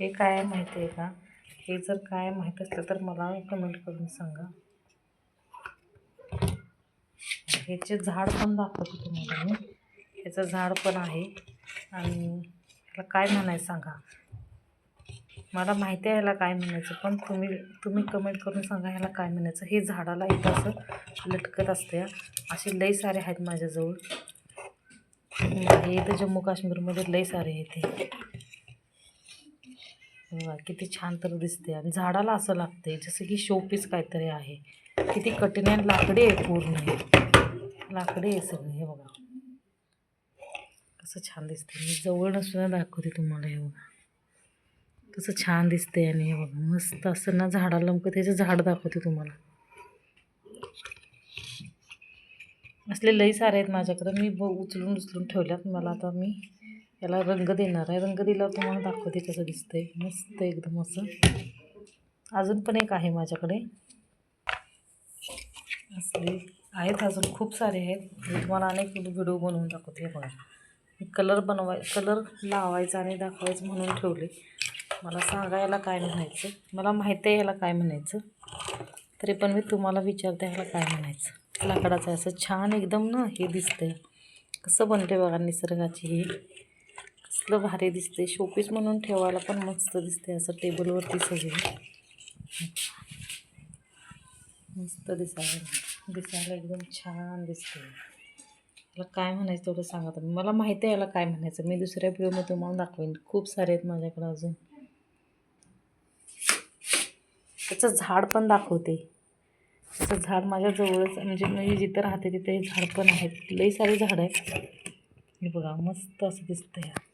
हे काय आहे माहिती आहे का? हे जर काय माहीत असलं तर मला कमेंट करून सांगा. ह्याचे झाड पण दाखवते तुम्हाला मी ह्याचं झाड पण आहे. आणि ह्याला काय म्हणायचं सांगा? मला माहिती आहे ह्याला काय म्हणायचं पण तुम्ही तुम्ही कमेंट करून सांगा ह्याला काय म्हणायचं. हे झाडाला इथं असं लटकत असते. असे लई सारे आहेत माझ्याजवळ. हे इथं जम्मू काश्मीरमध्ये लई सारे आहेत किती छान तर दिसते आणि झाडाला असं लागते जसं की शोपीस काहीतरी आहे. किती कठीण आहे लाकडी आहे पूर्ण हे. लाकडी आहे सगळं हे बघा. कसं छान दिसते मी जवळ नसुद्धा दाखवते तुम्हाला हे बघा. कसं छान दिसते आणि हे बघा मस्त असं ना झाडाला लमकं त्याचं झाड दाखवते तुम्हाला. असले लई सारे आहेत माझ्याकडं. मी ब उचलून उचलून ठेवल्यात मला आता मी. याला रंग देणार आहे. रंग दिल्यावर तुम्हाला दाखवते कसं दिसतंय. मस्त एकदम असं. अजून पण एक आहे माझ्याकडे. असले आहेत अजून खूप सारे आहेत. मी तुम्हाला अनेक व्हिडिओ बनवून दाखवते हे बघा. मी कलर बनवाय कलर लावायचा आणि दाखवायचं म्हणून ठेवले. मला सांगा याला काय म्हणायचं? मला माहिती आहे याला काय म्हणायचं. तरी पण मी तुम्हाला विचारते ह्याला काय म्हणायचं. लाकडाचं असं छान एकदम ना हे दिसतंय. कसं बनते बघा निसर्गाची ही. कसलं भारी दिसते शोपीस म्हणून ठेवायला पण मस्त दिसते असं टेबलवरती सगळे. मस्त दिसायला दिसायला एकदम छान दिसते मला काय म्हणायचं तेवढं सांगा तुम्ही. मला माहिती आहे याला काय म्हणायचं. मी दुसऱ्या व्हिडिओमध्ये तुम्हाला दाखवेन. खूप सारे आहेत माझ्याकडे अजून. त्याचं झाड पण दाखवते. त्याचं झाड माझ्या जवळच म्हणजे मी जिथं राहते तिथे झाड पण आहेत. लई सारे झाड आहेत. हे बघा मस्त असं दिसतं या